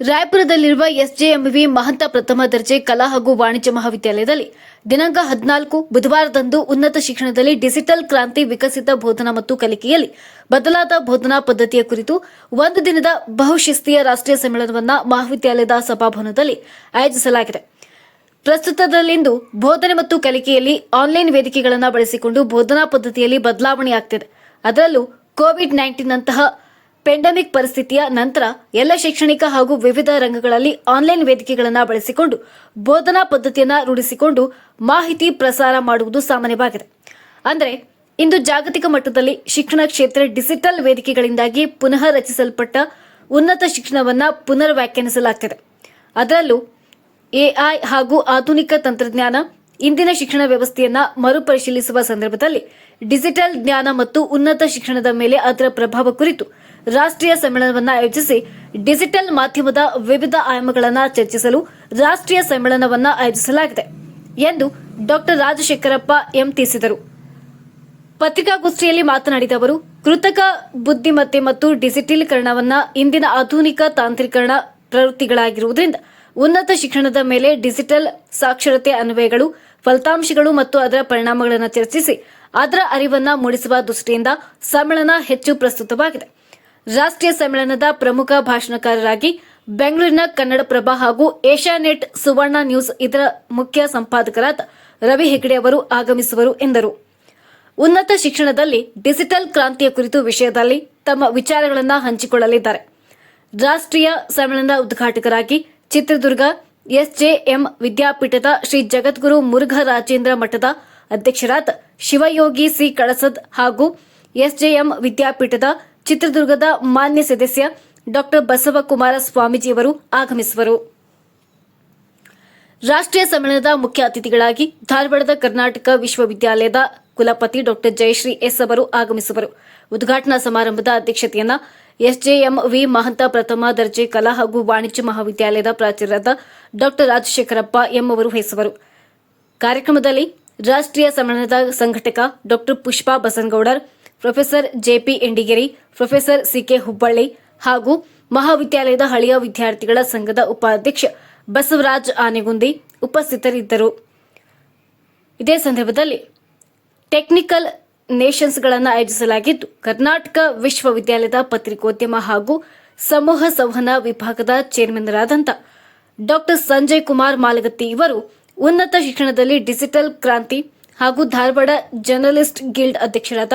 ರಾಯಪುರದಲ್ಲಿರುವ ಎಸ್ಜೆಎಂವಿ ಮಹಂತ ಪ್ರಥಮ ದರ್ಜೆ ಕಲಾ ಹಾಗೂ ವಾಣಿಜ್ಯ ಮಹಾವಿದ್ಯಾಲಯದಲ್ಲಿ ದಿನಾಂಕ ಹದಿನಾಲ್ಕು ಬುಧವಾರದಂದು ಉನ್ನತ ಶಿಕ್ಷಣದಲ್ಲಿ ಡಿಜಿಟಲ್ ಕ್ರಾಂತಿ ವಿಕಸಿತ ಬೋಧನಾ ಮತ್ತು ಕಲಿಕೆಯಲ್ಲಿ ಬದಲಾದ ಬೋಧನಾ ಪದ್ಧತಿಯ ಕುರಿತು ಒಂದು ದಿನದ ಬಹುಶಿಸ್ತೀಯ ರಾಷ್ಟ್ರೀಯ ಸಮ್ಮೇಳನವನ್ನು ಮಹಾವಿದ್ಯಾಲಯದ ಸಭಾಭವನದಲ್ಲಿ ಆಯೋಜಿಸಲಾಗಿದೆ. ಪ್ರಸ್ತುತದಲ್ಲಿಂದು ಬೋಧನೆ ಮತ್ತು ಕಲಿಕೆಯಲ್ಲಿ ಆನ್ಲೈನ್ ವೇದಿಕೆಗಳನ್ನು ಬಳಸಿಕೊಂಡು ಬೋಧನಾ ಪದ್ಧತಿಯಲ್ಲಿ ಬದಲಾವಣೆಯಾಗ್ತಿದೆ. ಅದರಲ್ಲೂ ಕೋವಿಡ್ ನೈನ್ಟೀನ್ನಂತಹ ಪೆಂಡಮಿಕ್ ಪರಿಸ್ಥಿತಿಯ ನಂತರ ಎಲ್ಲ ಶೈಕ್ಷಣಿಕ ಹಾಗೂ ವಿವಿಧ ರಂಗಗಳಲ್ಲಿ ಆನ್ಲೈನ್ ವೇದಿಕೆಗಳನ್ನು ಬಳಸಿಕೊಂಡು ಬೋಧನಾ ಪದ್ಧತಿಯನ್ನು ರೂಢಿಸಿಕೊಂಡು ಮಾಹಿತಿ ಪ್ರಸಾರ ಮಾಡುವುದು ಸಾಮಾನ್ಯವಾಗಿದೆ. ಅಂದರೆ ಇಂದು ಜಾಗತಿಕ ಮಟ್ಟದಲ್ಲಿ ಶಿಕ್ಷಣ ಕ್ಷೇತ್ರ ಡಿಜಿಟಲ್ ವೇದಿಕೆಗಳಿಂದಾಗಿ ಪುನಃ ರಚಿಸಲ್ಪಟ್ಟ ಉನ್ನತ ಶಿಕ್ಷಣವನ್ನು ಪುನರ್ ವ್ಯಾಖ್ಯಾನಿಸಲಾಗ್ತಿದೆ ಅದರಲ್ಲೂ ಎಐ ಹಾಗೂ ಆಧುನಿಕ ತಂತ್ರಜ್ಞಾನ, ಇಂದಿನ ಶಿಕ್ಷಣ ವ್ಯವಸ್ಥೆಯನ್ನು ಮರುಪರಿಶೀಲಿಸುವ ಸಂದರ್ಭದಲ್ಲಿ ಡಿಜಿಟಲ್ ಜ್ಞಾನ ಮತ್ತು ಉನ್ನತ ಶಿಕ್ಷಣದ ಮೇಲೆ ಅದರ ಪ್ರಭಾವ ಕುರಿತು ರಾಷ್ಟ್ರೀಯ ಸಮ್ಮೇಳನವನ್ನು ಆಯೋಜಿಸಿ ಡಿಜಿಟಲ್ ಮಾಧ್ಯಮದ ವಿವಿಧ ಆಯಾಮಗಳನ್ನು ಚರ್ಚಿಸಲು ರಾಷ್ಟ್ರೀಯ ಸಮ್ಮೇಳನವನ್ನು ಆಯೋಜಿಸಲಾಗಿದೆ ಎಂದು ಡಾಕ್ಟರ್ ರಾಜಶೇಖರಪ್ಪ ಎಂ ತಿಳಿಸಿದರು. ಪತ್ರಿಕಾಗೋಷ್ಠಿಯಲ್ಲಿ ಮಾತನಾಡಿದ ಅವರು, ಕೃತಕ ಬುದ್ಧಿಮತ್ತೆ ಮತ್ತು ಡಿಜಿಟಲೀಕರಣವನ್ನು ಇಂದಿನ ಆಧುನಿಕ ತಾಂತ್ರಿಕರಣ ಪ್ರವೃತ್ತಿಗಳಾಗಿರುವುದರಿಂದ ಉನ್ನತ ಶಿಕ್ಷಣದ ಮೇಲೆ ಡಿಜಿಟಲ್ ಸಾಕ್ಷರತೆ ಅನ್ವಯಗಳು, ಫಲಿತಾಂಶಗಳು ಮತ್ತು ಅದರ ಪರಿಣಾಮಗಳನ್ನು ಚರ್ಚಿಸಿ ಅದರ ಅರಿವನ್ನು ಮೂಡಿಸುವ ದೃಷ್ಟಿಯಿಂದ ಸಮ್ಮೇಳನ ಹೆಚ್ಚು ಪ್ರಸ್ತುತವಾಗಿದೆ. ರಾಷ್ಟ್ರೀಯ ಸಮ್ಮೇಳನದ ಪ್ರಮುಖ ಭಾಷಣಕಾರರಾಗಿ ಬೆಂಗಳೂರಿನ ಕನ್ನಡಪ್ರಭ ಹಾಗೂ ಏಷ್ಯಾನೆಟ್, ಸುವರ್ಣ ನ್ಯೂಸ್ ಇದರ ಮುಖ್ಯ ಸಂಪಾದಕರಾದ ರವಿ ಹೆಗಡೆ ಅವರು ಆಗಮಿಸುವರು ಎಂದರು. ಉನ್ನತ ಶಿಕ್ಷಣದಲ್ಲಿ ಡಿಜಿಟಲ್ ಕ್ರಾಂತಿಯ ಕುರಿತು ವಿಷಯದಲ್ಲಿ ತಮ್ಮ ವಿಚಾರಗಳನ್ನು ಹಂಚಿಕೊಳ್ಳಲಿದ್ದಾರೆ. ರಾಷ್ಟ್ರೀಯ ಸಮ್ಮೇಳನದ ಉದ್ಘಾಟಕರಾಗಿ ಚಿತ್ರದುರ್ಗ ಎಸ್ಜೆಎಂ ವಿದ್ಯಾಪೀಠದ ಶ್ರೀ ಜಗದ್ಗುರು ಮುರುಘರಾಜೇಂದ್ರ ಮಠದ ಅಧ್ಯಕ್ಷರಾದ ಶಿವಯೋಗಿ ಸಿ ಕಳಸದ್ ಹಾಗೂ ಎಸ್ಜೆಎಂ ವಿದ್ಯಾಪೀಠದ ಚಿತ್ರದುರ್ಗದ ಮಾನ್ಯ ಸದಸ್ಯ ಡಾಕ್ಟರ್ ಬಸವಕುಮಾರ ಸ್ವಾಮೀಜಿಯವರು ಆಗಮಿಸುವರು. ರಾಷ್ಟ್ರೀಯ ಸಮ್ಮೇಳನದ ಮುಖ್ಯ ಅತಿಥಿಗಳಾಗಿ ಧಾರವಾಡದ ಕರ್ನಾಟಕ ವಿಶ್ವವಿದ್ಯಾಲಯದ ಕುಲಪತಿ ಡಾಕ್ಟರ್ ಜಯಶ್ರೀ ಎಸ್ ಅವರು ಆಗಮಿಸುವರು. ಉದ್ಘಾಟನಾ ಸಮಾರಂಭದ ಅಧ್ಯಕ್ಷತೆಯನ್ನ ಎಸ್ಜೆಎಂ ವಿ ಮಹಂತ ಪ್ರಥಮ ದರ್ಜೆ ಕಲಾ ಹಾಗೂ ವಾಣಿಜ್ಯ ಮಹಾವಿದ್ಯಾಲಯದ ಪ್ರಾಚಾರ್ಯರಾದ ಡಾಕ್ಟರ್ ರಾಜಶೇಖರಪ್ಪ ಎಂ ಅವರು ವಹಿಸುವರು ಕಾರ್ಯಕ್ರಮದಲ್ಲಿ ರಾಷ್ಟ್ರೀಯ ಸಮ್ಮೇಳನದ ಸಂಘಟಕ doctor Pushpa Basanagoudar professor JP Endigeri, professor CK Hubballi ಹಾಗೂ ಮಹಾವಿದ್ಯಾಲಯದ ಹಳೆಯ ವಿದ್ಯಾರ್ಥಿಗಳ ಸಂಘದ ಉಪಾಧ್ಯಕ್ಷ ಬಸವರಾಜ್ ಆನೆಗುಂದಿ ಉಪಸ್ಥಿತರಿದ್ದರು. ಇದೇ ಸಂದರ್ಭದಲ್ಲಿ ಟೆಕ್ನಿಕಲ್ ನೇಷನ್ಸ್ಗಳನ್ನು ಆಯೋಜಿಸಲಾಗಿದ್ದು, ಕರ್ನಾಟಕ ವಿಶ್ವವಿದ್ಯಾಲಯದ ಪತ್ರಿಕೋದ್ಯಮ ಹಾಗೂ ಸಮೂಹ ಸಂವಹನ ವಿಭಾಗದ ಚೇರ್ಮನ್ರಾದಂಥ ಡಾಕ್ಟರ್ ಸಂಜಯ್ ಕುಮಾರ್ ಮಾಲಗತ್ತಿ ಇವರು ಉನ್ನತ ಶಿಕ್ಷಣದಲ್ಲಿ ಡಿಜಿಟಲ್ ಕ್ರಾಂತಿ ಹಾಗೂ ಧಾರವಾಡ ಜರ್ನಲಿಸ್ಟ್ ಗಿಲ್ಡ್ ಅಧ್ಯಕ್ಷರಾದ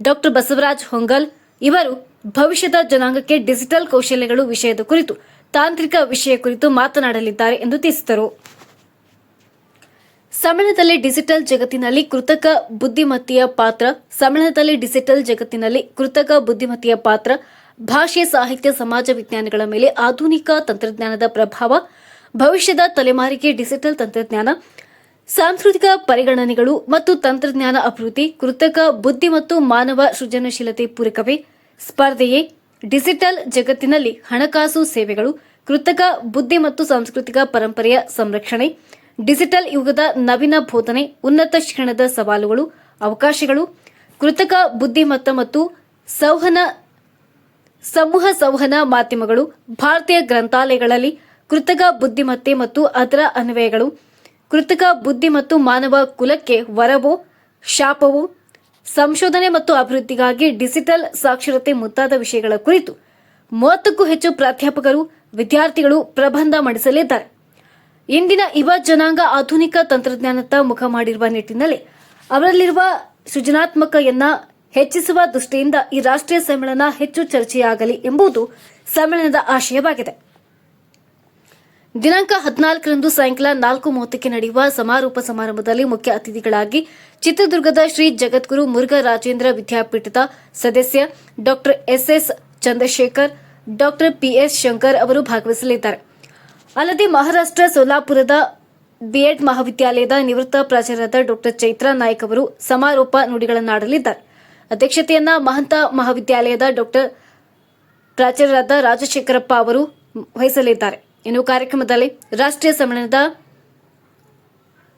ಡಾಕ್ಟರ್ ಬಸವರಾಜ್ ಹೊಂಗಲ್ ಇವರು ಭವಿಷ್ಯದ ಜನಾಂಗಕ್ಕೆ ಡಿಜಿಟಲ್ ಕೌಶಲ್ಯಗಳು ವಿಷಯದ ಕುರಿತು, ತಾಂತ್ರಿಕ ವಿಷಯ ಕುರಿತು ಮಾತನಾಡಲಿದ್ದಾರೆ ಎಂದು ತಿಳಿಸಿದರು. ಸಮ್ಮೇಳನದಲ್ಲಿ ಡಿಜಿಟಲ್ ಜಗತ್ತಿನಲ್ಲಿ ಕೃತಕ ಬುದ್ಧಿಮತ್ತೆಯ ಪಾತ್ರ, ಸಮ್ಮೇಳನದಲ್ಲಿ ಡಿಜಿಟಲ್ ಜಗತ್ತಿನಲ್ಲಿ ಕೃತಕ ಬುದ್ಧಿಮತ್ತೆಯ ಪಾತ್ರ, ಭಾಷೆ, ಸಾಹಿತ್ಯ, ಸಮಾಜ ವಿಜ್ಞಾನಗಳ ಮೇಲೆ ಆಧುನಿಕ ತಂತ್ರಜ್ಞಾನದ ಪ್ರಭಾವ, ಭವಿಷ್ಯದ ತಲೆಮಾರಿಗೆ ಡಿಜಿಟಲ್ ತಂತ್ರಜ್ಞಾನ ಸಾಂಸ್ಕೃತಿಕ ಪರಿಗಣನೆಗಳು ಮತ್ತು ತಂತ್ರಜ್ಞಾನ ಅಭಿವೃದ್ಧಿ, ಕೃತಕ ಬುದ್ಧಿ ಮತ್ತು ಮಾನವ ಸೃಜನಶೀಲತೆ ಪೂರಕವೇ. ಸ್ಪರ್ಧೆಯೇ, ಡಿಜಿಟಲ್ ಜಗತ್ತಿನಲ್ಲಿ ಹಣಕಾಸು ಸೇವೆಗಳು, ಕೃತಕ ಬುದ್ಧಿ ಮತ್ತು ಸಾಂಸ್ಕೃತಿಕ ಪರಂಪರೆಯ ಸಂರಕ್ಷಣೆ, ಡಿಜಿಟಲ್ ಯುಗದ ನವೀನ ಬೋಧನೆ, ಉನ್ನತ ಶಿಕ್ಷಣದ ಸವಾಲುಗಳು, ಅವಕಾಶಗಳು, ಕೃತಕ ಬುದ್ಧಿಮತ್ತ ಮತ್ತು ಸಂವಹನ ಸಮೂಹ ಸಂವಹನ ಮಾಧ್ಯಮಗಳು, ಭಾರತೀಯ ಗ್ರಂಥಾಲಯಗಳಲ್ಲಿ ಕೃತಕ ಬುದ್ಧಿಮತ್ತೆ ಮತ್ತು ಅದರ ಅನ್ವಯಗಳು ಕೃತಕ ಬುದ್ಧಿ ಮತ್ತು ಮಾನವ ಕುಲಕ್ಕೆ ವರವು, ಶಾಪವು, ಸಂಶೋಧನೆ ಮತ್ತು ಅಭಿವೃದ್ಧಿಗಾಗಿ ಡಿಜಿಟಲ್ ಸಾಕ್ಷರತೆ ಮುಂತಾದ ವಿಷಯಗಳ ಕುರಿತು ಮೂವತ್ತಕ್ಕೂ ಹೆಚ್ಚು ಪ್ರಾಧ್ಯಾಪಕರು, ವಿದ್ಯಾರ್ಥಿಗಳು ಪ್ರಬಂಧ ಮಂಡಿಸಲಿದ್ದಾರೆ. ಇಂದಿನ ಯುವ ಜನಾಂಗ ಆಧುನಿಕ ತಂತ್ರಜ್ಞಾನದ ಮುಖ ಮಾಡಿರುವ ನಿಟ್ಟಿನಲ್ಲಿ ಅವರಲ್ಲಿರುವ ಸೃಜನಾತ್ಮಕೆಯನ್ನ ಹೆಚ್ಚಿಸುವ ದೃಷ್ಟಿಯಿಂದ ಈ ರಾಷ್ಟ್ರೀಯ ಸಮ್ಮೇಳನ ಹೆಚ್ಚು ಚರ್ಚೆಯಾಗಲಿ ಎಂಬುದು ಸಮ್ಮೇಳನದ ಆಶಯವಾಗಿದೆ. ದಿನಾಂಕ ಹದಿನಾಲ್ಕರಂದು ಸಾಯಂಕಾಲ ನಾಲ್ಕು ಮೂವತ್ತಕ್ಕೆ ನಡೆಯುವ ಸಮಾರೋಪ ಸಮಾರಂಭದಲ್ಲಿ ಮುಖ್ಯ ಅತಿಥಿಗಳಾಗಿ ಚಿತ್ರದುರ್ಗದ ಶ್ರೀ ಜಗದ್ಗುರು ಮುರುಘರಾಜೇಂದ್ರ ವಿದ್ಯಾಪೀಠದ ಸದಸ್ಯ doctor SS Chandrashekhar, doctor PS Shankar ಅವರು ಭಾಗವಹಿಸಲಿದ್ದಾರೆ. ಅಲ್ಲದೆ ಮಹಾರಾಷ್ಟ್ರ ಸೋಲಾಪುರದ ಬಿಎಡ್ ಮಹಾವಿದ್ಯಾಲಯದ ನಿವೃತ್ತ ಪ್ರಾಚಾರ್ಯರಾದ ಡಾಕ್ಟರ್ ಚೈತ್ರಾ ನಾಯ್ಕ್ ಅವರು ಸಮಾರೋಪ ನುಡಿಗಳನ್ನಾಡಲಿದ್ದಾರೆ. ಅಧ್ಯಕ್ಷತೆಯನ್ನ ಮಹಂತ ಮಹಾವಿದ್ಯಾಲಯದ ಡಾಕ್ಟರ್ ಪ್ರಾಚಾರ್ಯರಾದ ರಾಜಶೇಖರಪ್ಪ ಅವರು ವಹಿಸಲಿದ್ದಾರೆ. ಇನ್ನು ಕಾರ್ಯಕ್ರಮದಲ್ಲಿ ರಾಷ್ಟ್ರೀಯ ಸಮ್ಮೇಳನದ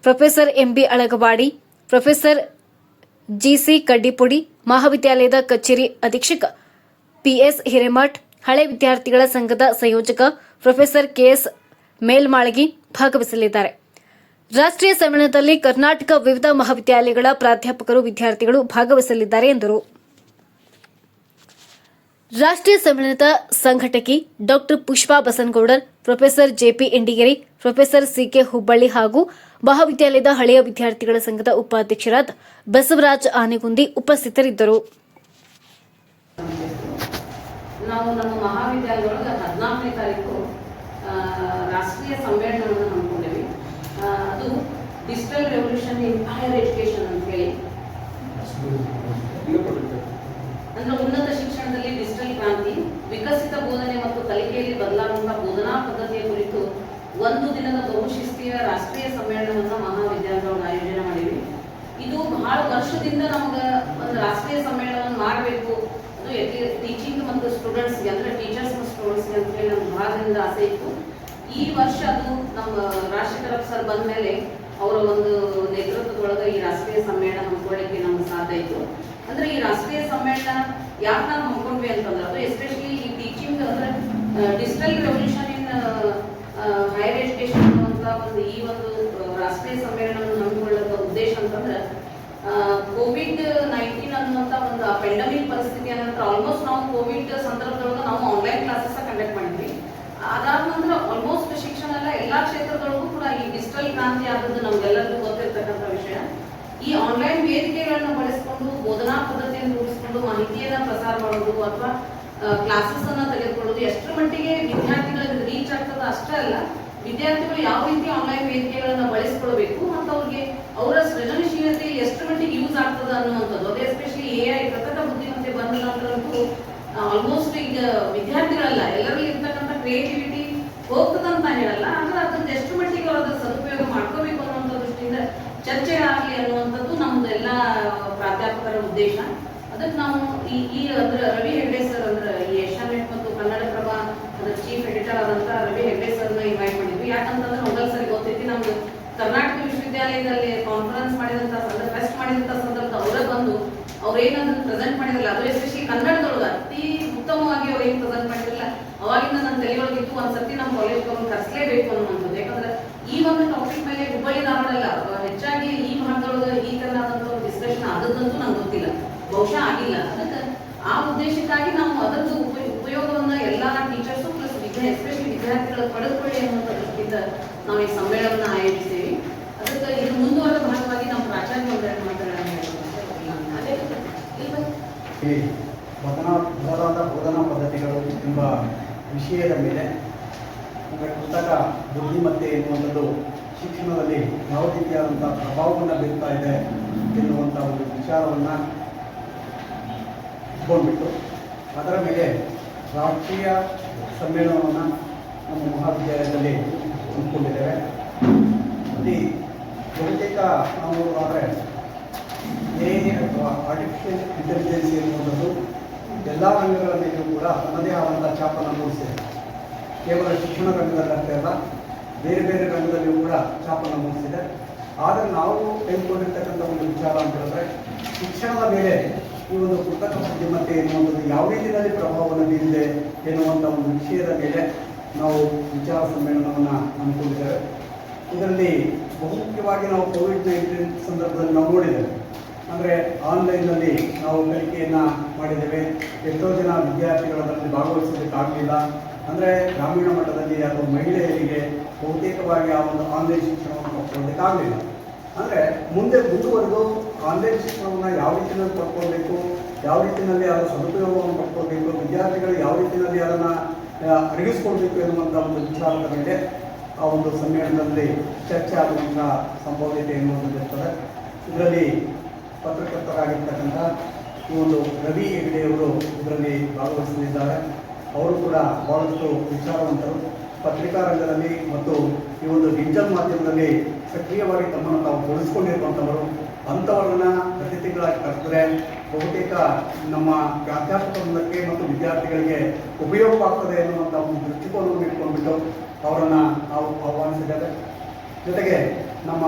professor MB Alagawadi, professor GC Kaddipudi, ಮಹಾವಿದ್ಯಾಲಯದ ಕಚೇರಿ ಅಧೀಕ್ಷಕ ಪಿಎಸ್ ಹಿರೇಮಠ್, ಹಳೆ ವಿದ್ಯಾರ್ಥಿಗಳ ಸಂಘದ ಸಂಯೋಜಕ ಪ್ರೊಫೆಸರ್ ಕೆಎಸ್ ಮೇಲ್ಮಾಳಗಿ ಭಾಗವಹಿಸಲಿದ್ದಾರೆ. ರಾಷ್ಟ್ರೀಯ ಸಮ್ಮೇಳನದಲ್ಲಿ ಕರ್ನಾಟಕ ವಿವಿಧ ಮಹಾವಿದ್ಯಾಲಯಗಳ ಪ್ರಾಧ್ಯಾಪಕರು, ವಿದ್ಯಾರ್ಥಿಗಳು ಭಾಗವಹಿಸಲಿದ್ದಾರೆ ಎಂದರು. ರಾಷ್ಟ್ರೀಯ ಸಮ್ಮೇಳನದ ಸಂಘಟಕಿ doctor Pushpa Basanagoudar professor JP Indigeri professor CK Hubballi ಹಾಗೂ ಮಹಾವಿದ್ಯಾಲಯದ ಹಳೆಯ ವಿದ್ಯಾರ್ಥಿಗಳ ಸಂಘದ ಉಪಾಧ್ಯಕ್ಷರಾದ ಬಸವರಾಜ್ ಆನೆಗುಂದಿ ಉಪಸ್ಥಿತರಿದ್ದರು. ನಾವು ನಮ್ಮ ಮಹಾವಿದ್ಯಾಲಯದೊಳಗೆ ಹದಿನಾಲ್ಕನೇ ತಾರೀಕು ರಾಷ್ಟ್ರೀಯ ಸಮ್ಮೇಳನವನ್ನು ಹಮ್ಮಿಕೊಂಡೇವಿ. ಅದು digital revolution in higher education ಅಂತ ಹೇಳಿ. ಅಂದ್ರೆ ಉನ್ನತ ವಿಕಸಿತ ಬೋಧನೆ ಮತ್ತು ಕಲಿಕೆಯಲ್ಲಿ ಬದಲಾಗುವಂತಹ ಬೋಧನಾ ಪದ್ಧತಿಯ ಕುರಿತು ಒಂದು ದಿನದ ಬಹುಶಿಸ್ತೀಯ ರಾಷ್ಟ್ರೀಯ ಸಮ್ಮೇಳನವನ್ನು ಮಹಾವಿದ್ಯಾಲಯದೊಳಗೆ ಆಯೋಜನೆ ಮಾಡಿವಿ. ಇದು ಬಹಳ ವರ್ಷದಿಂದ ನಮ್ಗೆ ಒಂದು ರಾಷ್ಟ್ರೀಯ ಸಮ್ಮೇಳನವನ್ನು ಮಾಡಬೇಕು ಅದು ಟೀಚಿಂಗ್ ಮತ್ತು ಸ್ಟೂಡೆಂಟ್ಸ್ಗೆ ಅಂದ್ರೆ ಟೀಚರ್ಸ್ ಮತ್ತು ಸ್ಟೂಡೆಂಟ್ಸ್ಗೆ ಅಂತ ಹೇಳಿ ಬಹಳ ದಿನದ ಆಸೆ ಇತ್ತು. ಈ ವರ್ಷ ಅದು ನಮ್ಮ ರಾಷ್ಟ್ರೀಯ ಸರ್ ಬಂದ ಮೇಲೆ ಅವರ ಒಂದು ನೇತೃತ್ವದೊಳಗೆ ಈ ರಾಷ್ಟ್ರೀಯ ಸಮ್ಮೇಳನ ಹಮ್ಮಿಕೊಳ್ಳಿಕ್ಕೆ ನಮ್ಗೆ ಸಾಧ್ಯ ಇತ್ತು. ಅಂದ್ರೆ ಈ ರಾಷ್ಟ್ರೀಯ ಸಮ್ಮೇಳನ ಯಾಕೆ ನಾವು ಹಮ್ಮಿಕೊಂಡ್ವಿ ಅಂತಂದ್ರೆ ಅದು especially digital revolution in higher education ಅನ್ನುವಂಥ ಒಂದು ಈ ಒಂದು ರಾಷ್ಟ್ರೀಯ ಸಮ್ಮೇಳನವನ್ನು ಹಮ್ಮಿಕೊಳ್ಳುವ ಉದ್ದೇಶ ಅಂತಂದ್ರೆ ಕೋವಿಡ್ ನೈನ್ಟೀನ್ ಅನ್ನುವಂತ ಒಂದು ಪೆಂಡಮಿಕ್ ಪರಿಸ್ಥಿತಿ ಅನ್ನೋದ್ರ ಆಲ್ಮೋಸ್ಟ್ ನಾವು ಕೋವಿಡ್ ಸಂದರ್ಭದೊಳಗ ನಾವು ಆನ್ಲೈನ್ ಕ್ಲಾಸಸ್ ಕಂಡಕ್ಟ್ ಮಾಡಿದ್ವಿ. ಅದಾದ ನಂತರ ಆಲ್ಮೋಸ್ಟ್ ಶಿಕ್ಷಣ ಎಲ್ಲ ಎಲ್ಲಾ ಕ್ಷೇತ್ರದೊಳಗೂ ಕೂಡ ಈ ಡಿಜಿಟಲ್ ಕ್ರಾಂತಿ ಆದದ್ದು ನಮ್ಗೆಲ್ಲರಿಗೂ ಗೊತ್ತಿರ್ತಕ್ಕಂಥ ವಿಷಯ. ಈ ಆನ್ಲೈನ್ ವೇದಿಕೆಗಳನ್ನ ಬಳಸಿಕೊಂಡು ಬೋಧನಾ ಪದ್ಧತಿಯನ್ನು ರೂಪಿಸಿಕೊಂಡು ಮಾಹಿತಿಯನ್ನ ಪ್ರಸಾರ ಮಾಡೋದು ಅಥವಾ ಕ್ಲಾಸಸ್ ಅನ್ನ ತೆಗೆದುಕೊಳ್ಳೋದು ಎಷ್ಟರ ಮಟ್ಟಿಗೆ ವಿದ್ಯಾರ್ಥಿಗಳಿಗೆ ರೀಚ್ ಆಗ್ತದ ಅಷ್ಟೇ ಅಲ್ಲ, ವಿದ್ಯಾರ್ಥಿಗಳು ಯಾವ ರೀತಿ ಆನ್ಲೈನ್ ವೇದಿಕೆಗಳನ್ನ ಬಳಸ್ಕೊಳ್ಬೇಕು ಮತ್ತು ಅವ್ರಿಗೆ ಅವರ ಸೃಜನಶೀಲತೆ ಎಷ್ಟು ಮಟ್ಟಿಗೆ ಯೂಸ್ ಆಗ್ತದ ಅನ್ನುವಂಥದ್ದು. ಅದೇ ಎಸ್ಪೆಷಲಿ ಎ ಐ ಕೃತಕ ಬುದ್ಧಿಮತ್ತೆ ಬಂದ ನಂತರಂತೂ ಆಲ್ಮೋಸ್ಟ್ ಈಗ ವಿದ್ಯಾರ್ಥಿಗಳಲ್ಲ, ಎಲ್ಲರಲ್ಲಿ ಇರ್ತಕ್ಕಂಥ ಕ್ರಿಯೇಟಿವಿಟಿ ಹೋಗ್ತದಂತ ಹೇಳಲ್ಲ, ಆದ್ರೆ ಅದ್ರದ್ದು ಎಷ್ಟು ಮಟ್ಟಿಗೆ ಅವ್ರ ಅದನ್ನ ಸದುಪಯೋಗ ಮಾಡ್ಕೋಬೇಕು ಅನ್ನುವಂಥ ದೃಷ್ಟಿಯಿಂದ ಚರ್ಚೆ ಆಗಲಿ ಅನ್ನುವಂಥದ್ದು ನಮ್ದು ಎಲ್ಲ ಪ್ರಾಧ್ಯಾಪಕರ ಉದ್ದೇಶ. ಅದಕ್ಕೆ ನಾವು ಈ ಈ ಅಂದ್ರ ರವಿ ಹೆಗ್ಡೆ ಸರ್ ಅಂದ್ರೆ ಈ ಏಷ್ಯಾನೆಟ್ ಮತ್ತು ಕನ್ನಡಪ್ರಭ ಅದರ ಚೀಫ್ ಎಡಿಟರ್ ಆದಂತ ರವಿ ಹೆಗ್ಡೆ ಸರ್ನ ಇನ್ವೈಟ್ ಮಾಡಿದ್ವಿ. ಯಾಕಂತಂದ್ರೆ ಮೊದಲ ಸರಿ ಗೊತ್ತೈತಿ ನಮ್ದು ಕರ್ನಾಟಕ ವಿಶ್ವವಿದ್ಯಾಲಯದಲ್ಲಿ ಕಾನ್ಫರೆನ್ಸ್ ಮಾಡಿದಂತ ಸಂದರ್ಭ ಫೆಸ್ಟ್ ಮಾಡಿದಂತ ಸಂದರ್ಭ ಅವರ ಬಂದು ಅವ್ರ ಏನಂದ್ರೆ ಪ್ರೆಸೆಂಟ್ ಮಾಡಿದ್ರಲ್ಲ, ಅದು ಎಸ್ಪೆಷಲಿ ಕನ್ನಡದೊಳಗೆ ಅತಿ ಉತ್ತಮವಾಗಿ ಅವ್ರು ಏನು ಪ್ರೆಸೆಂಟ್ ಮಾಡಿದ್ರಲ್ಲ, ಅವಾಗಿಂದ ನನ್ನ ತಲೆಯೊಳಗಿತ್ತು ಒಂದ್ಸತಿ ನಮ್ಮ ಕಾಲೇಜ್ ಅವ್ರನ್ನ ಕರೆಸಲೇಬೇಕು ಅನ್ನುವಂಥದ್ದು. ಯಾಕಂದ್ರೆ ಈ ಒಂದು ಟಾಪಿಕ್ ಮೇಲೆ ಹುಬ್ಬಳ್ಳಿ ಧಾರವಾಡ ಹೆಚ್ಚಾಗಿ ಈ ಭಾಗದೊಳಗೆ ಈ ತರನಾದಂಥ ಡಿಸ್ಕಷನ್ ಆದದ್ದಂತೂ ನಂಗೆ ಗೊತ್ತಿಲ್ಲ. ಬಹುಶಃ ಆಗಿಲ್ಲ. ಅದಕ್ಕೆ ಆ ಉದ್ದೇಶಕ್ಕಾಗಿ ನಾವು ಅದರದ್ದು ಉಪಯೋಗ ಉಪಯೋಗವನ್ನ ಎಲ್ಲ ಟೀಚರ್ಸು ಪ್ಲಸ್ ವಿದ್ಯಾ ಎಸ್ಪೆಷಲಿ ವಿದ್ಯಾರ್ಥಿಗಳು ಪಡೆದುಕೊಳ್ಳಿ ಅನ್ನುವಂಥ ದೃಷ್ಟಿಯಿಂದ ನಾವು ಈ ಸಮ್ಮೇಳನ ಆಯೋಜಿಸ್ತೇವೆ ಅದಕ್ಕೆ ಇದು ಮುಂದುವರೆದ ಭಾಗವಾಗಿ ನಾವು ಪ್ರಾಚಾರ್ಯ ಒಂದೆರಡು ಮಾತುಗಳನ್ನು ಈ ಬೋಧನಾ ಬೋಧನಾ ಪದ್ಧತಿಗಳು ಎಂಬ ವಿಷಯದ ಮೇಲೆ ಪುಸ್ತಕ ಬುದ್ಧಿಮತ್ತೆ ಎನ್ನುವಂಥದ್ದು ಶಿಕ್ಷಣದಲ್ಲಿ ಯಾವ ರೀತಿಯಾದಂಥ ಪ್ರಭಾವವನ್ನು ಬೀರ್ತಾ ಇದೆ ಎನ್ನುವಂಥ ಒಂದು ವಿಚಾರವನ್ನು ಇಟ್ಕೊಂಡ್ಬಿಟ್ಟು ಅದರ ಮೇಲೆ ರಾಷ್ಟ್ರೀಯ ಸಮ್ಮೇಳನವನ್ನು ನಮ್ಮ ಮಹಾವಿದ್ಯಾಲಯದಲ್ಲಿ ಹಮ್ಮಿಕೊಂಡಿದ್ದೇವೆ. ಅಲ್ಲಿ ಬಹುತೇಕ ನಾವು ಆದರೆ ಎ ಅಥವಾ ಆರ್ಟಿಫಿಷಿಯಲ್ ಇಂಟೆಲಿಜೆನ್ಸ್ ಎನ್ನುವಂಥದ್ದು ಎಲ್ಲ ರಂಗಗಳ ಮೇಲೂ ಕೂಡ ತನ್ನದೇ ಆದಂಥ ಛಾಪನ್ನು ಮೂಡಿಸಿದೆ. ಕೇವಲ ಶಿಕ್ಷಣ ರಂಗದಲ್ಲಿ ಅಷ್ಟೇ ಅಲ್ಲ, ಬೇರೆ ಬೇರೆ ರಂಗದಲ್ಲಿಯೂ ಕೂಡ ಛಾಪನ್ನು ಮೂಡಿಸಿದೆ. ಆದರೆ ನಾವು ತೆಗೆದುಕೊಂಡಿರ್ತಕ್ಕಂಥ ಒಂದು ವಿಚಾರ ಅಂತ ಹೇಳಿದ್ರೆ ಶಿಕ್ಷಣದ ಮೇಲೆ ಈ ಒಂದು ಪುಸ್ತಕ ಬುದ್ಧಿಮತ್ತೆ ಎನ್ನುವಂಥದ್ದು ಯಾವ ರೀತಿಯಲ್ಲಿ ಪ್ರಭಾವವನ್ನು ಬೀರಿದೆ ಎನ್ನುವಂಥ ಒಂದು ವಿಷಯದ ಮೇಲೆ ನಾವು ವಿಚಾರ ಸಮ್ಮೇಳನವನ್ನು ಹಮ್ಮಿಕೊಂಡಿದ್ದೇವೆ. ಇದರಲ್ಲಿ ಬಹುಮುಖ್ಯವಾಗಿ ನಾವು ಕೋವಿಡ್ ನೈನ್ಟೀನ್ ಸಂದರ್ಭದಲ್ಲಿ ನಾವು ನೋಡಿದ್ದೇವೆ. ಅಂದರೆ ಆನ್ಲೈನ್ನಲ್ಲಿ ನಾವು ಕಲಿಕೆಯನ್ನು ಮಾಡಿದ್ದೇವೆ. ಎಷ್ಟೋ ಜನ ವಿದ್ಯಾರ್ಥಿಗಳು ಅದರಲ್ಲಿ ಭಾಗವಹಿಸೋದಕ್ಕಾಗಲಿಲ್ಲ ಅಂದರೆ ಗ್ರಾಮೀಣ ಮಟ್ಟದಲ್ಲಿ ಅಥವಾ ಮಹಿಳೆಯರಿಗೆ ಬಹುತೇಕವಾಗಿ ಆ ಒಂದು ಆನ್ಲೈನ್ ಶಿಕ್ಷಣವನ್ನು ಕೊಡೋದಕ್ಕಾಗಲಿಲ್ಲ ಅಂದರೆ ಮುಂದೆ ಮುಂದುವರೆದು ಆನ್ಲೈನ್ ಶಿಕ್ಷಣವನ್ನು ಯಾವ ರೀತಿಯಲ್ಲಿ ಪಡ್ಕೊಳ್ಬೇಕು, ಯಾವ ರೀತಿಯಲ್ಲಿ ಅದರ ಸದುಪಯೋಗವನ್ನು ಪಡ್ಕೊಳ್ಬೇಕು, ವಿದ್ಯಾರ್ಥಿಗಳು ಯಾವ ರೀತಿಯಲ್ಲಿ ಅದನ್ನು ಅಡಗಿಸ್ಕೊಳ್ಬೇಕು ಎನ್ನುವಂಥ ಒಂದು ವಿಚಾರದ ಮೇಲೆ ಆ ಒಂದು ಸಮ್ಮೇಳನದಲ್ಲಿ ಚರ್ಚೆ ಆಗುವಂಥ ಸಂಭಾವ್ಯತೆ ಎನ್ನುವಂಥದ್ದು ಇರ್ತದೆ. ಇದರಲ್ಲಿ ಪತ್ರಕರ್ತರಾಗಿರ್ತಕ್ಕಂಥ ಈ ಒಂದು ರವಿ ಹೆಗ್ಡೆಯವರು ಇದರಲ್ಲಿ ಭಾಗವಹಿಸಲಿದ್ದಾರೆ. ಅವರು ಕೂಡ ಬಹಳಷ್ಟು ವಿಚಾರವಂತರು. ಪತ್ರಿಕಾ ರಂಗದಲ್ಲಿ ಮತ್ತು ಈ ಒಂದು ಡಿಜಿಟಲ್ ಮಾಧ್ಯಮದಲ್ಲಿ ಸಕ್ರಿಯವಾಗಿ ತಮ್ಮನ್ನು ತಾವು ತೊಡಗಿಸ್ಕೊಂಡಿರುವಂಥವರು ಅಂಥವರನ್ನ ಅತಿಥಿಗಳಾಗಿ ತಿಂಗಳಾಗಿ ಕರೆಸಿದ್ರೆ ಬಹುತೇಕ ನಮ್ಮ ಪ್ರಾಧ್ಯಾಪಕ ವೃಂದಕ್ಕೆ ಮತ್ತು ವಿದ್ಯಾರ್ಥಿಗಳಿಗೆ ಉಪಯೋಗವಾಗ್ತದೆ ಎನ್ನುವಂಥ ಒಂದು ದೃಷ್ಟಿಕೋನವನ್ನು ಇಟ್ಕೊಂಡ್ಬಿಟ್ಟು ಅವರನ್ನು ನಾವು ಆಹ್ವಾನಿಸಿದ್ದೇವೆ. ಜೊತೆಗೆ ನಮ್ಮ